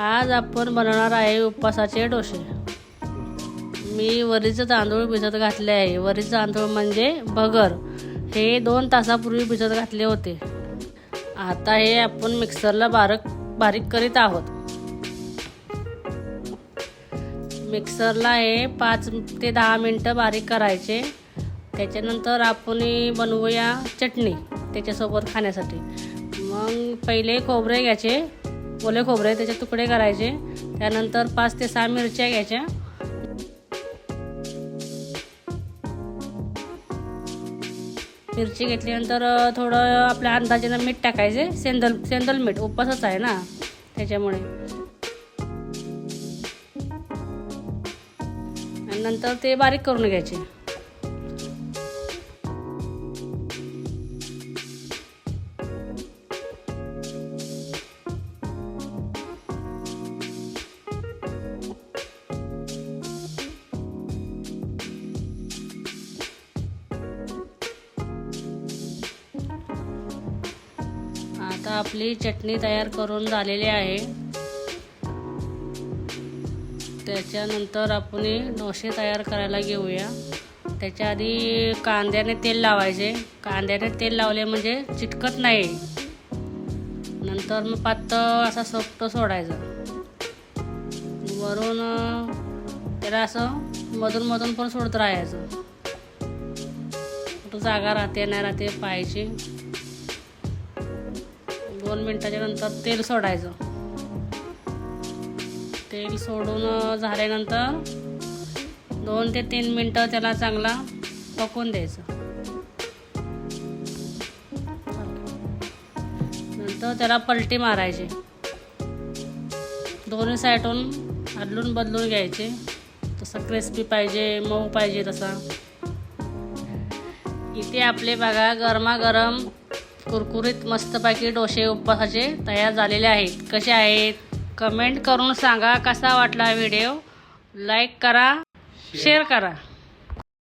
आज आपण बनवणार आहे उपवासाचे डोसे. मी वरीचं तांदूळ भिजत घातले आहे. वरीचं तांदूळ म्हणजे भगर. हे दोन तासापूर्वी भिजत घातले होते. आता हे आपण मिक्सरला बारीक बारीक करीत आहोत. मिक्सरला हे पाच ते दहा मिनटं बारीक करायचे. त्याच्यानंतर आपण बनवूया चटणी त्याच्यासोबत खाण्यासाठी. मग पहिले खोबरे घ्यायचे. ओले खोबरे त्याचे तुकडे करायचे. त्यानंतर पाच ते सहा मिरच्या घ्यायच्या. मिरची घेतल्यानंतर थोडं आपल्या अंदाजेनं मीठ टाकायचे. सेंदल सेंदल मीठ उपवासच आहे ना त्याच्यामुळे. आणि नंतर ते बारीक करून घ्यायचे. आता आपली चटणी तयार करून झालेली आहे. त्याच्यानंतर आपण डोसे तयार करायला घेऊया. त्याच्या आधी कांद्याने तेल लावायचे. कांद्याने तेल लावले म्हणजे चिटकत नाही. नंतर मग पातळ असा सोपट सोडायचं. वरून त्याला असं मधून मधून पण सोडत राहायचं. कुठं जागा राहते नाही राहते पाहायची. दोन मिनटाच्या नंतर तेल सोडायचं. तेल सोडून झाल्यानंतर दोन ते तीन मिनटं त्याला चांगला पकवून द्यायचं. नंतर त्याला पलटी मारायची. दोन्ही साईडून आदलून बदलून घ्यायचे. तसं क्रिस्पी पाहिजे मऊ पाहिजे तसा. इथे आपले बघा गरमागरम कुरकुरीत मस्तपैकी डोसे उपवासाचे तयार झालेले आहेत. कसे आहेत? कमेंट करून सांगा कसा वाटला व्हिडिओ? लाईक करा शेअर करा.